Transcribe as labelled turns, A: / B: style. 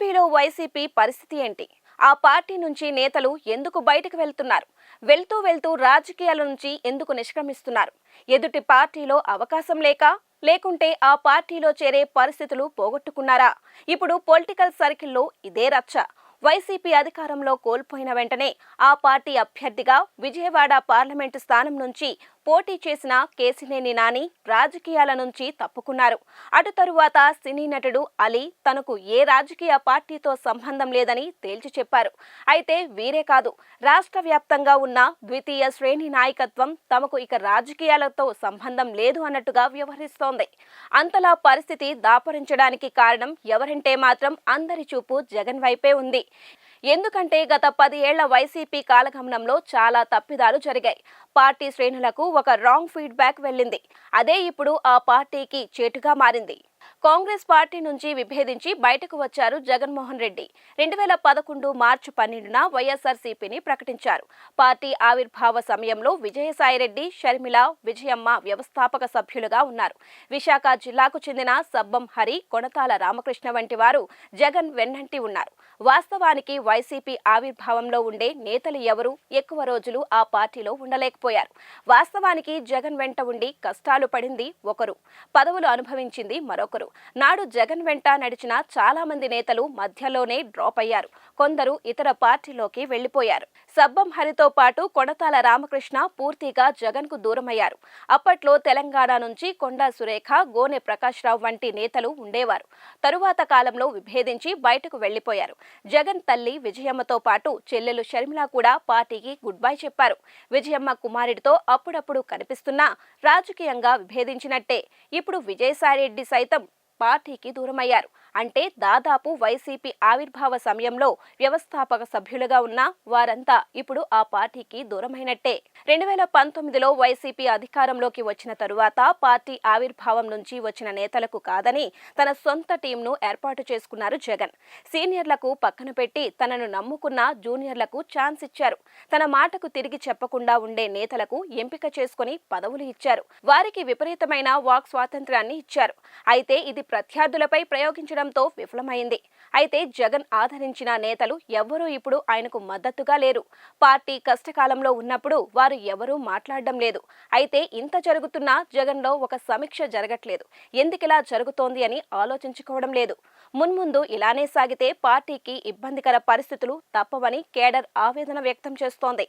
A: YCP పరిస్థితి ఏంటి? ఆ పార్టీ నుంచి నేతలు ఎందుకు బయటకు వెళ్తున్నారు? వెళ్తూ వెళ్తూ రాజకీయాల నుంచి ఎందుకు నిష్క్రమిస్తున్నారు? ఎదుటి పార్టీలో అవకాశం లేక లేకుంటే ఆ పార్టీలో చేరే పరిస్థితులు పోగొట్టుకున్నారా? ఇప్పుడు పొలిటికల్ సర్కిల్లో ఇదే రచ్చ. వైసీపీ అధికారంలో కోల్పోయిన వెంటనే ఆ పార్టీ అభ్యర్థిగా విజయవాడ పార్లమెంటు స్థానం నుంచి పోటీ చేసిన కేసినేని నాని రాజకీయాల నుంచి తప్పుకున్నారు. అటు తరువాత సినీ నటుడు అలీ తనకు ఏ రాజకీయ పార్టీతో సంబంధం లేదని తేల్చి చెప్పారు. అయితే వీరే కాదు రాష్ట్ర వ్యాప్తంగా ఉన్న ద్వితీయ శ్రేణి నాయకత్వం తమకు ఇక రాజకీయాలతో సంబంధం లేదు అన్నట్టుగా వ్యవహరిస్తోంది. అంతలా పరిస్థితి దాపరించడానికి కారణం ఎవరంటే మాత్రం అందరి చూపు జగన్ వైపే ఉంది. ఎందుకంటే గత పది ఏళ్ళ వైసీపీ కాలగమనంలో చాలా తప్పిదాలు జరిగాయి. పార్టీ శ్రేణులకు ఒక రాంగ్ ఫీడ్బ్యాక్ వెళ్ళింది. అదే ఇప్పుడు ఆ పార్టీకి చేటుగా మారింది. కాంగ్రెస్ పార్టీ నుంచి విభేదించి బయటకు వచ్చారు జగన్మోహన్ రెడ్డి. రెండు వేల పదకొండు మార్చి పన్నెండున వైఎస్ఆర్సీపీని ప్రకటించారు. పార్టీ ఆవిర్భావ సమయంలో విజయసాయిరెడ్డి షర్మిల విజయమ్మ వ్యవస్థాపక సభ్యులుగా ఉన్నారు. విశాఖ జిల్లాకు చెందిన సబ్బం హరి కొనతాల రామకృష్ణ వంటి వారు జగన్ వెన్నంటి ఉన్నారు. వాస్తవానికి వైసీపీ ఆవిర్భావంలో ఉండే నేతలు ఎవరు? ఎక్కువ రోజులు ఆ పార్టీలో ఉండలేకపోయారు. వాస్తవానికి జగన్ వెంట ఉండి కష్టాలు పడింది ఒకరు. పదవులు అనుభవించింది మరొకరు. నాడు జగన్ వెంట నడిచిన చాలా మంది నేతలు మధ్యలోనే డ్రాప్ అయ్యారు. కొందరు ఇతర పార్టీలోకి వెళ్ళిపోయారు సబ్బం హరితో పాటు కొడతాల రామకృష్ణ పూర్తిగా జగన్కు దూరమయ్యారు. అప్పట్లో తెలంగాణ నుంచి కొండా సురేఖ గోనె ప్రకాష్ రావు వంటి నేతలు ఉండేవారు. తరువాత కాలంలో విభేదించి బయటకు వెళ్ళిపోయారు జగన్ తల్లి విజయమ్మతో పాటు చెల్లెలు షర్మిల కూడా పార్టీకి గుడ్ బై చెప్పారు. విజయమ్మ కుమారుడితో అప్పుడప్పుడు కనిపిస్తున్నా రాజకీయంగా విభేదించినట్టే. ఇప్పుడు విజయసాయిరెడ్డి సైతం పార్టీకి దూరమయ్యారు. అంటే దాదాపు వైసీపీ ఆవిర్భావ సమయంలో వ్యవస్థాపక సభ్యులుగా ఉన్న వారంతా ఇప్పుడు ఆ పార్టీకి దూరమైనట్టే. రెండు వేల పంతొమ్మిదిలో వైసీపీ అధికారంలోకి వచ్చిన తరువాత పార్టీ ఆవిర్భావం నుంచి వచ్చిన నేతలకు కాదని తన సొంత టీంను ఏర్పాటు చేసుకున్నారు జగన్. సీనియర్లకు పక్కన పెట్టి తనను నమ్ముకున్న జూనియర్లకు ఛాన్స్ ఇచ్చారు. తన మాటకు తిరిగి చెప్పకుండా ఉండే నేతలకు ఎంపిక చేసుకుని పదవులు ఇచ్చారు. వారికి విపరీతమైన వాక్ స్వాతంత్రాన్ని ఇచ్చారు. అయితే ఇది ప్రత్యర్థులపై ప్రయోగించడం ప్రయోగించడంతో విఫలమైంది. అయితే జగన్ ఆదరించిన నేతలు ఎవ్వరూ ఇప్పుడు ఆయనకు మద్దతుగా లేరు. పార్టీ కష్టకాలంలో ఉన్నప్పుడు వారు ఎవరూ మాట్లాడడం లేదు. అయితే ఇంత జరుగుతున్నా జగన్లో ఒక సమీక్ష జరగట్లేదు. ఎందుకిలా జరుగుతోంది అని ఆలోచించుకోవడం లేదు. మున్ముందు ఇలానే సాగితే పార్టీకి ఇబ్బందికర పరిస్థితులు తప్పవని కేడర్ ఆవేదన వ్యక్తం చేస్తోంది.